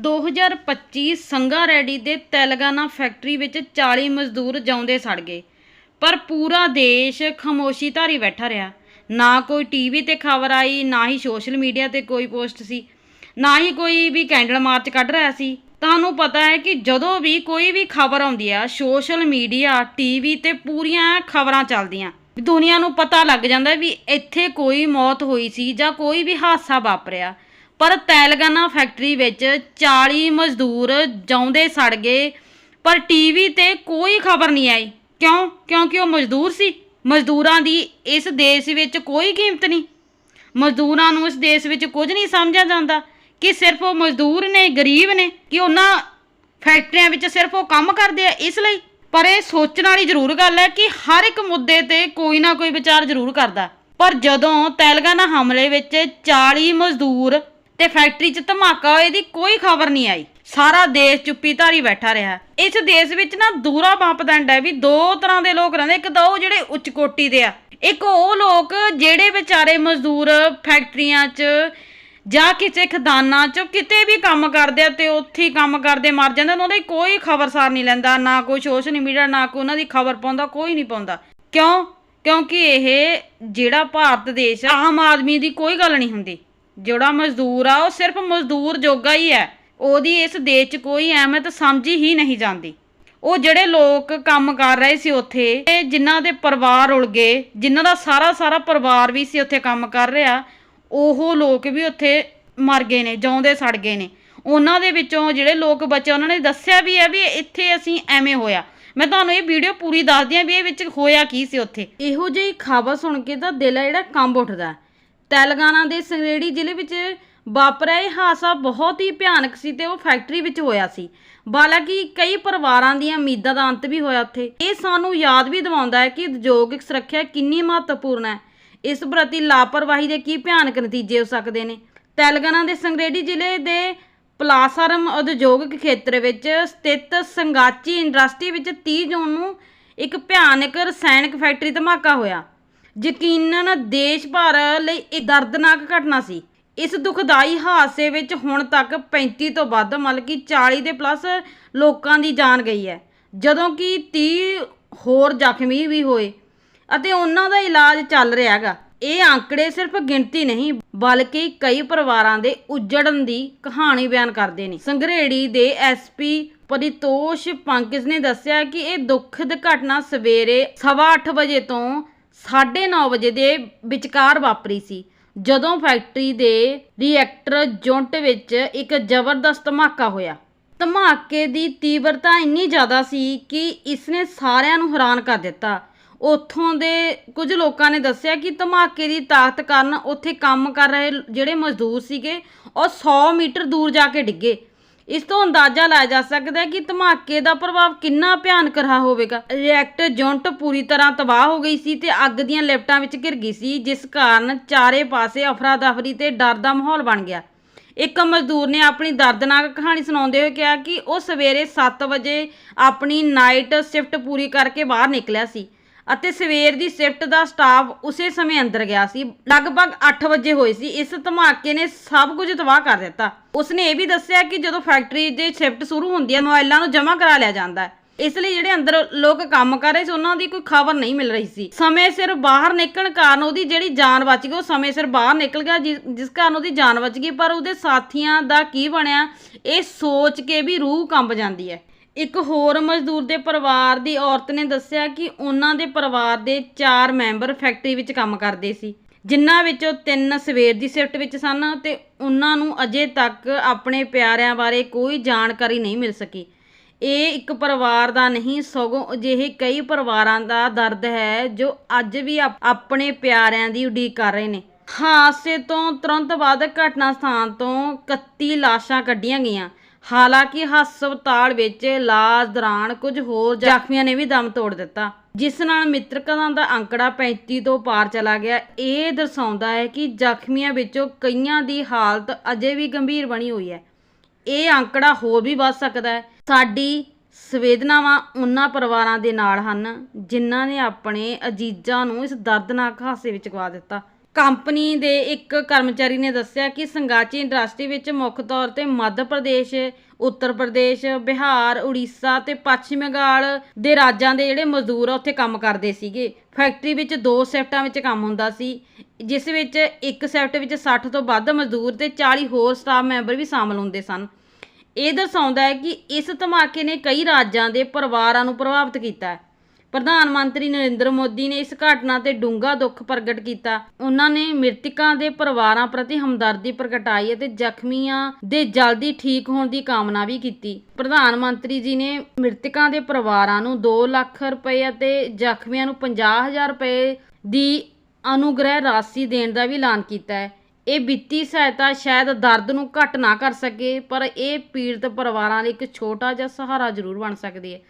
2025 ਸੰਗਾ ready ਦੇ Telangana factory ਵਿੱਚ 40 ਮਜ਼ਦੂਰ ਜਿਉਂਦੇ ਸੜ ਗਏ। ਪਰ ਪੂਰਾ ਦੇਸ਼ ਖਾਮੋਸ਼ੀ ਧਾਰੀ ਬੈਠਾ ਰਿਹਾ। ਨਾ ਕੋਈ ਟੀਵੀ ਤੇ ਖਬਰ ਆਈ, ਨਾ ਹੀ ਸੋਸ਼ਲ ਮੀਡੀਆ ਤੇ ਕੋਈ ਪੋਸਟ ਸੀ, ਨਾ ਹੀ ਕੋਈ ਵੀ ਕੈਂਡਲ ਮਾਰਚ ਕੱਢ ਰਿਹਾ ਸੀ। ਤੁਹਾਨੂੰ ਪਤਾ ਹੈ ਕਿ ਜਦੋਂ ਵੀ ਕੋਈ ਵੀ ਖਬਰ ਆਉਂਦੀ ਆ, ਸੋਸ਼ਲ ਮੀਡੀਆ, ਟੀਵੀ ਤੇ ਪੂਰੀਆਂ ਖਬਰਾਂ ਚੱਲਦੀਆਂ। ਦੁਨੀਆ ਨੂੰ ਪਤਾ ਲੱਗ ਜਾਂਦਾ ਵੀ ਇੱਥੇ ਕੋਈ ਮੌਤ ਹੋਈ ਸੀ ਜਾਂ ਕੋਈ ਵੀ ਹਾਦਸਾ ਵਾਪਰਿਆ। ਪਰ ਤੇਲੰਗਾਨਾ ਫੈਕਟਰੀ ਵਿੱਚ 40 ਮਜ਼ਦੂਰ ਜਿਉਂਦੇ ਸੜ ਗਏ, ਪਰ ਟੀਵੀ ਤੇ ਕੋਈ ਖਬਰ ਨਹੀਂ ਆਈ। ਕਿਉਂ? ਕਿਉਂਕਿ ਉਹ ਮਜ਼ਦੂਰ ਸੀ। ਮਜ਼ਦੂਰਾਂ ਦੀ ਇਸ ਦੇਸ਼ ਵਿੱਚ ਕੋਈ ਕੀਮਤ ਨਹੀਂ। ਮਜ਼ਦੂਰਾਂ ਨੂੰ ਇਸ ਦੇਸ਼ ਵਿੱਚ ਕੁਝ ਨਹੀਂ ਸਮਝਿਆ ਜਾਂਦਾ ਕਿ ਸਿਰਫ ਉਹ ਮਜ਼ਦੂਰ ਨੇ, ਗਰੀਬ ਨੇ, ਕਿ ਉਹਨਾਂ ਫੈਕਟਰੀਆਂ ਵਿੱਚ ਸਿਰਫ ਉਹ ਕੰਮ ਕਰਦੇ ਆ ਇਸ ਲਈ। ਪਰ ਇਹ ਸੋਚਣ ਵਾਲੀ ਜ਼ਰੂਰ ਗੱਲ ਹੈ ਕਿ ਹਰ ਇੱਕ ਮੁੱਦੇ ਤੇ ਕੋਈ ਨਾ ਕੋਈ ਵਿਚਾਰ ਜ਼ਰੂਰ ਕਰਦਾ। ਪਰ ਜਦੋਂ ਤੇਲੰਗਾਨਾ ਹਮਲੇ ਵਿੱਚ 40 ਮਜ਼ਦੂਰ ਤੇ ਫੈਕਟਰੀ 'ਚ ਧਮਾਕਾ ਹੋਏ ਦੀ ਕੋਈ ਖਬਰ ਨਹੀਂ ਆਈ। ਸਾਰਾ ਦੇਸ਼ ਚੁੱਪੀ ਧਾਰੀ ਬੈਠਾ ਰਿਹਾ। ਇਸ ਦੇਸ਼ ਵਿੱਚ ਨਾ ਦੂਰਾ ਮਾਪਦੰਡ ਹੈ ਵੀ ਦੋ ਤਰ੍ਹਾਂ ਦੇ ਲੋਕ ਰਹਿੰਦੇ, ਇੱਕ ਤਾਂ ਉਹ ਜਿਹੜੇ ਉੱਚ ਕੋਟੀ ਦੇ ਆ, ਇੱਕ ਉਹ ਲੋਕ ਜਿਹੜੇ ਵਿਚਾਰੇ ਮਜ਼ਦੂਰ ਫੈਕਟਰੀਆਂ 'ਚ ਜਾਂ ਕਿਸੇ ਖਦਾਨਾਂ 'ਚ ਕਿਤੇ ਵੀ ਕੰਮ ਕਰਦੇ ਆ ਤੇ ਉੱਥੇ ਹੀ ਕੰਮ ਕਰਦੇ, ਮਰ ਜਾਂਦੇ ਉਹਨਾਂ ਦੀ ਕੋਈ ਖਬਰਸਾਰ ਨਹੀਂ ਲੈਂਦਾ, ਨਾ ਕੋਈ ਸੋਸ਼ਲ ਮੀਡੀਆ ਨਾ ਕੋਈ ਉਹਨਾਂ ਦੀ ਖਬਰ ਪਾਉਂਦਾ, ਕੋਈ ਨਹੀਂ ਪਾਉਂਦਾ। ਕਿਉਂ? ਕਿਉਂਕਿ ਇਹ ਜਿਹੜਾ ਭਾਰਤ ਦੇਸ਼ ਆ, ਆਮ ਆਦਮੀ ਦੀ ਕੋਈ ਗੱਲ ਨਹੀਂ ਹੁੰਦੀ। ਜਿਹੜਾ ਮਜ਼ਦੂਰ ਆ, ਉਹ ਸਿਰਫ ਮਜ਼ਦੂਰ ਜੋਗਾ ਹੀ ਹੈ। ਉਹਦੀ ਇਸ ਦੇਸ਼ 'ਚ ਕੋਈ ਅਹਿਮੀਅਤ ਸਮਝੀ ਹੀ ਨਹੀਂ ਜਾਂਦੀ। ਉਹ ਜਿਹੜੇ ਲੋਕ ਕੰਮ ਕਰ ਰਹੇ ਸੀ ਉੱਥੇ, ਤੇ ਜਿਨ੍ਹਾਂ ਦੇ ਪਰਿਵਾਰ ਉਲ ਗਏ, ਜਿਨ੍ਹਾਂ ਦਾ ਸਾਰਾ ਸਾਰਾ ਪਰਿਵਾਰ ਵੀ ਸੀ ਉੱਥੇ ਕੰਮ ਕਰ ਰਿਹਾ, ਉਹ ਲੋਕ ਵੀ ਉੱਥੇ ਮਰ ਗਏ ਨੇ, ਜਿਉਂਦੇ ਸੜ ਗਏ ਨੇ। ਉਹਨਾਂ ਦੇ ਵਿੱਚੋਂ ਜਿਹੜੇ ਲੋਕ ਬਚੇ, ਉਹਨਾਂ ਨੇ ਦੱਸਿਆ ਵੀ ਹੈ ਵੀ ਇੱਥੇ ਅਸੀਂ ਐਵੇਂ ਹੋਇਆ। ਮੈਂ ਤੁਹਾਨੂੰ ਇਹ ਵੀਡੀਓ ਪੂਰੀ ਦੱਸਦੀ ਆ ਵੀ ਇਹ ਵਿੱਚ ਹੋਇਆ ਕੀ ਸੀ ਉੱਥੇ। ਇਹੋ ਜਿਹੀ ਖਬਰ ਸੁਣ ਕੇ ਤਾਂ ਦਿਲ ਆ ਜਿਹੜਾ ਕੰਬ ਉੱਠਦਾ। ਤੇਲੰਗਾਨਾ ਦੇ ਸੰਗਰੇੜੀ ਜ਼ਿਲ੍ਹੇ ਵਿੱਚ ਵਾਪਰਿਆ ਇਹ ਹਾਦਸਾ ਬਹੁਤ ਹੀ ਭਿਆਨਕ ਸੀ ਤੇ ਉਹ ਫੈਕਟਰੀ ਵਿੱਚ ਹੋਇਆ ਸੀ। ਹਾਲਾਂਕਿ ਕਈ ਪਰਿਵਾਰਾਂ ਦੀਆਂ ਉਮੀਦਾਂ ਦਾ ਅੰਤ ਵੀ ਹੋਇਆ ਉੱਥੇ। ਇਹ ਸਾਨੂੰ ਯਾਦ ਵੀ ਦਿਵਾਉਂਦਾ ਹੈ ਕਿ ਉਦਯੋਗਿਕ ਸੁਰੱਖਿਆ ਕਿੰਨੀ ਮਹੱਤਵਪੂਰਨ ਹੈ। ਇਸ ਪ੍ਰਤੀ ਲਾਪਰਵਾਹੀ ਦੇ ਕੀ ਭਿਆਨਕ ਨਤੀਜੇ ਹੋ ਸਕਦੇ ਨੇ? ਤੇਲੰਗਾਨਾ ਦੇ ਸੰਗਰੇਡੀ ਜ਼ਿਲ੍ਹੇ ਦੇ ਪਲਾਸਰਮ ਉਦਯੋਗਿਕ ਖੇਤਰ ਵਿੱਚ ਸਥਿਤ ਸੰਗਾਚੀ ਇੰਡਸਟਰੀ ਵਿੱਚ 30 ਜੂਨ ਨੂੰ ਇੱਕ ਭਿਆਨਕ ਰਸਾਇਣਕ ਫੈਕਟਰੀ ਧਮਾਕਾ ਹੋਇਆ। ਯਕੀਨਨ ਦੇਸ਼ ਭਰ ਲਈ ਇੱਕ ਦਰਦਨਾਕ ਘਟਨਾ ਸੀ। ਇਸ ਦੁਖਦਾਈ ਹਾਦਸੇ ਵਿੱਚ ਹੁਣ ਤੱਕ 35 ਤੋਂ ਵੱਧ, ਮਤਲਬ ਕਿ 40 ਦੇ ਪਲੱਸ ਲੋਕਾਂ ਦੀ ਜਾਨ ਗਈ ਹੈ। ਜਦੋਂ ਕਿ 30 ਹੋਰ ਜ਼ਖਮੀ ਵੀ ਹੋਏ ਅਤੇ ਉਹਨਾਂ ਦਾ ਇਲਾਜ ਚੱਲ ਰਿਹਾ ਹੈਗਾ। ਇਹ ਆંકੜੇ ਸਿਰਫ ਗਿਣਤੀ ਨਹੀਂ, ਬਲਕਿ ਕਈ ਪਰਿਵਾਰਾਂ ਦੇ ਉਜੜਨ ਦੀ ਕਹਾਣੀ ਬਿਆਨ ਕਰਦੇ ਨੇ। ਸੰਘਰੇੜੀ ਦੇ ਐਸਪੀ ਪਰਿਤੋਸ਼ ਪੰਕਜ ਨੇ ਦੱਸਿਆ ਕਿ ਇਹ ਦੁਖਦ ਘਟਨਾ ਸਵੇਰੇ 8:30 ਵਜੇ ਤੋਂ 9:30 ਵਜੇ ਦੇ ਵਿਚਕਾਰ ਵਾਪਰੀ ਸੀ। ਜਦੋਂ ਫੈਕਟਰੀ ਦੇ ਰਿਐਕਟਰ ਯੂਨਿਟ ਵਿੱਚ ਇੱਕ ਜ਼ਬਰਦਸਤ ਧਮਾਕਾ ਹੋਇਆ। ਧਮਾਕੇ ਦੀ ਤੀਬਰਤਾ ਇੰਨੀ ਜ਼ਿਆਦਾ ਸੀ ਕਿ ਇਸਨੇ ਸਾਰਿਆਂ ਨੂੰ ਹੈਰਾਨ ਕਰ ਦਿੱਤਾ। ਉੱਥੋਂ ਦੇ ਕੁਝ ਲੋਕਾਂ ਨੇ ਦੱਸਿਆ ਕਿ ਧਮਾਕੇ ਦੀ ਤਾਕਤ ਕਾਰਨ ਉੱਥੇ ਕੰਮ ਕਰ ਰਹੇ ਜਿਹੜੇ ਮਜ਼ਦੂਰ ਸੀਗੇ, ਉਹ 100 ਮੀਟਰ ਦੂਰ ਜਾ ਕੇ ਡਿੱਗੇ। ਇਸ ਤੋਂ ਅੰਦਾਜ਼ਾ ਲਾਇਆ ਜਾ ਸਕਦਾ ਹੈ ਕਿ ਧਮਾਕੇ ਦਾ ਪ੍ਰਭਾਵ ਕਿੰਨਾ ਭਿਆਨਕ ਰਿਹਾ ਹੋਵੇਗਾ। ਰਿਐਕਟਰ ਯੂਨਿਟ ਪੂਰੀ ਤਰ੍ਹਾਂ ਤਬਾਹ ਹੋ ਗਈ ਸੀ ਤੇ ਅੱਗ ਦੀਆਂ ਲਿਫਟਾਂ ਵਿੱਚ ਘਿਰ ਗਈ ਸੀ, ਜਿਸ ਕਾਰਨ ਚਾਰੇ ਪਾਸੇ ਅਫਰਾ ਦਫਰੀ ਤੇ ਡਰ ਦਾ ਮਾਹੌਲ ਬਣ ਗਿਆ। ਇੱਕ ਮਜ਼ਦੂਰ ਨੇ ਆਪਣੀ ਦਰਦਨਾਕ ਕਹਾਣੀ ਸੁਣਾਉਂਦੇ ਹੋਏ ਕਿਹਾ ਕਿ ਉਹ ਸਵੇਰੇ 7 ਵਜੇ ਆਪਣੀ ਨਾਈਟ ਸ਼ਿਫਟ ਪੂਰੀ ਕਰਕੇ ਬਾਹਰ ਨਿਕਲਿਆ ਸੀ। ਅਤੇ ਸਵੇਰ ਦੀ ਸ਼ਿਫਟ ਦਾ ਸਟਾਫ ਉਸੇ ਸਮੇਂ ਅੰਦਰ ਗਿਆ ਸੀ। ਲਗਭਗ 8 ਵਜੇ ਹੋਏ ਸੀ। ਇਸ ਧਮਾਕੇ ਨੇ ਸਭ ਕੁਝ ਤਬਾਹ ਕਰ ਦਿੱਤਾ। ਉਸਨੇ ਇਹ ਵੀ ਦੱਸਿਆ ਕਿ ਜਦੋਂ ਫੈਕਟਰੀ ਦੇ ਸ਼ਿਫਟ ਸ਼ੁਰੂ ਹੁੰਦੀ ਹੈ, ਮੋਬਾਈਲਾਂ ਨੂੰ ਜਮ੍ਹਾਂ ਕਰਾ ਲਿਆ ਜਾਂਦਾ ਹੈ। ਇਸ ਲਈ ਜਿਹੜੇ ਅੰਦਰ ਲੋਕ ਕੰਮ ਕਰ ਰਹੇ ਸੀ, ਉਹਨਾਂ ਦੀ ਕੋਈ ਖਬਰ ਨਹੀਂ ਮਿਲ ਰਹੀ ਸੀ। ਸਮੇਂ ਸਿਰ ਬਾਹਰ ਨਿਕਲਣ ਕਾਰਨ ਉਹਦੀ ਜਿਹੜੀ ਜਾਨ ਬਚ ਗਈ, ਉਹ ਸਮੇਂ ਸਿਰ ਬਾਹਰ ਨਿਕਲ ਗਿਆ, ਜਿਸ ਜਿਸ ਕਾਰਨ ਉਹਦੀ ਜਾਨ ਬਚ ਗਈ। ਪਰ ਉਹਦੇ ਸਾਥੀਆਂ ਦਾ ਕੀ ਬਣਿਆ, ਇਹ ਸੋਚ ਕੇ ਵੀ ਰੂਹ ਕੰਬ ਜਾਂਦੀ ਹੈ। ਇੱਕ ਹੋਰ ਮਜ਼ਦੂਰ ਦੇ ਪਰਿਵਾਰ ਦੀ ਔਰਤ ਨੇ ਦੱਸਿਆ ਕਿ ਉਹਨਾਂ ਦੇ ਪਰਿਵਾਰ ਦੇ 4 ਮੈਂਬਰ ਫੈਕਟਰੀ ਵਿੱਚ ਕੰਮ ਕਰਦੇ ਸੀ, ਜਿਨ੍ਹਾਂ ਵਿੱਚੋਂ ਤਿੰਨ ਸਵੇਰ ਦੀ ਸ਼ਿਫਟ ਵਿੱਚ ਸਨ ਤੇ ਉਹਨਾਂ ਨੂੰ ਅਜੇ ਤੱਕ ਆਪਣੇ ਪਿਆਰਿਆਂ ਬਾਰੇ ਕੋਈ ਜਾਣਕਾਰੀ ਨਹੀਂ ਮਿਲ ਸਕੀ। ਇਹ ਇੱਕ ਪਰਿਵਾਰ ਦਾ ਨਹੀਂ, ਸਗੋਂ ਅਜਿਹੇ ਕਈ ਪਰਿਵਾਰਾਂ ਦਾ ਦਰਦ ਹੈ ਜੋ ਅੱਜ ਵੀ ਆਪਣੇ ਪਿਆਰਿਆਂ ਦੀ ਉਡੀਕ ਕਰ ਰਹੇ ਨੇ। ਹਾਦਸੇ ਤੋਂ ਤੁਰੰਤ ਬਾਅਦ ਘਟਨਾ ਸਥਾਨ ਤੋਂ 31 ਲਾਸ਼ਾਂ ਕੱਢੀਆਂ ਗਈਆਂ। ਹਾਲਾਂਕਿ ਹਸਪਤਾਲ ਵਿੱਚ ਇਲਾਜ ਦੌਰਾਨ ਕੁਝ ਹੋਰ ਜ਼ਖਮੀਆਂ ਨੇ ਵੀ ਦਮ ਤੋੜ ਦਿੱਤਾ। ਜਿਸ ਨਾਲ ਮ੍ਰਿਤਕਾਂ ਦਾ ਅੰਕੜਾ 35 ਤੋਂ ਪਾਰ ਚਲਾ ਗਿਆ। ਇਹ ਦਰਸਾਉਂਦਾ ਹੈ ਕਿ ਜ਼ਖਮੀਆਂ ਵਿੱਚੋਂ ਕਈਆਂ ਦੀ ਹਾਲਤ ਅਜੇ ਵੀ ਗੰਭੀਰ ਬਣੀ ਹੋਈ ਹੈ। ਇਹ ਅੰਕੜਾ ਹੋਰ ਵੀ ਵੱਧ ਸਕਦਾ ਹੈ। ਸਾਡੀ ਸੰਵੇਦਨਾਵਾਂ ਉਹਨਾਂ ਪਰਿਵਾਰਾਂ ਦੇ ਨਾਲ ਹਨ, ਜਿਨ੍ਹਾਂ ਨੇ ਆਪਣੇ ਅਜੀਜ਼ਾਂ ਨੂੰ ਇਸ ਦਰਦਨਾਕ ਹਾਦਸੇ ਵਿੱਚ ਗਵਾ ਦਿੱਤਾ। ਕੰਪਨੀ ਦੇ ਇੱਕ ਕਰਮਚਾਰੀ ਨੇ ਦੱਸਿਆ ਕਿ ਸੰਗਾਚੀ ਇੰਡਸਟਰੀ ਵਿੱਚ ਮੁੱਖ ਤੌਰ ਤੇ ਮੱਧ ਪ੍ਰਦੇਸ਼, ਉੱਤਰ ਪ੍ਰਦੇਸ਼, ਬਿਹਾਰ, ਉੜੀਸਾ ਤੇ ਪੱਛਮੀ ਬੰਗਾਲ ਦੇ ਰਾਜਾਂ ਦੇ ਜਿਹੜੇ ਮਜ਼ਦੂਰ ਆ, ਉੱਥੇ ਕੰਮ ਕਰਦੇ ਸੀਗੇ। ਫੈਕਟਰੀ ਵਿੱਚ ਦੋ ਸ਼ਿਫਟਾਂ ਵਿੱਚ ਕੰਮ ਹੁੰਦਾ ਸੀ, ਜਿਸ ਵਿੱਚ ਇੱਕ ਸ਼ਿਫਟ ਵਿੱਚ 60 ਤੋਂ ਵੱਧ ਮਜ਼ਦੂਰ ਤੇ 40 ਹੋਰ ਸਟਾਫ ਮੈਂਬਰ ਵੀ ਸ਼ਾਮਲ ਹੁੰਦੇ ਸਨ। ਇਹ ਦਰਸਾਉਂਦਾ ਹੈ ਕਿ ਇਸ ਧਮਾਕੇ ਨੇ ਕਈ ਰਾਜਾਂ ਦੇ ਪਰਿਵਾਰਾਂ ਨੂੰ ਪ੍ਰਭਾਵਿਤ ਕੀਤਾ ਹੈ। ਪ੍ਰਧਾਨ ਮੰਤਰੀ ਨਰਿੰਦਰ ਮੋਦੀ ਨੇ ਇਸ ਘਟਨਾ ਤੇ ਡੂੰਘਾ ਦੁੱਖ ਪ੍ਰਗਟ ਕੀਤਾ। ਉਹਨਾਂ ਨੇ ਮ੍ਰਿਤਕਾਂ ਦੇ ਪਰਿਵਾਰਾਂ ਪ੍ਰਤੀ ਹਮਦਰਦੀ ਪ੍ਰਗਟਾਈ ਅਤੇ ਜ਼ਖਮੀਆਂ ਦੇ ਜਲਦੀ ਠੀਕ ਹੋਣ ਦੀ ਕਾਮਨਾ ਵੀ ਕੀਤੀ। ਪ੍ਰਧਾਨ ਮੰਤਰੀ ਜੀ ਨੇ ਮ੍ਰਿਤਕਾਂ ਦੇ ਪਰਿਵਾਰਾਂ ਨੂੰ 2 ਲੱਖ ਰੁਪਏ ਅਤੇ ਜ਼ਖਮੀਆਂ ਨੂੰ 50000 ਰੁਪਏ ਦੀ ਅਨੁਗ੍ਰਹਿ ਰਾਸ਼ੀ ਦੇਣ ਦਾ ਵੀ ਐਲਾਨ ਕੀਤਾ ਹੈ। ਇਹ ਵਿੱਤੀ ਸਹਾਇਤਾ ਸ਼ਾਇਦ ਦਰਦ ਨੂੰ ਘੱਟ ਨਾ ਕਰ ਸਕੇ, ਪਰ ਇਹ ਪੀੜਤ ਪਰਿਵਾਰਾਂ ਲਈ ਇੱਕ ਛੋਟਾ ਜਿਹਾ ਸਹਾਰਾ ਜ਼ਰੂਰ ਬਣ ਸਕਦੀ ਹੈ।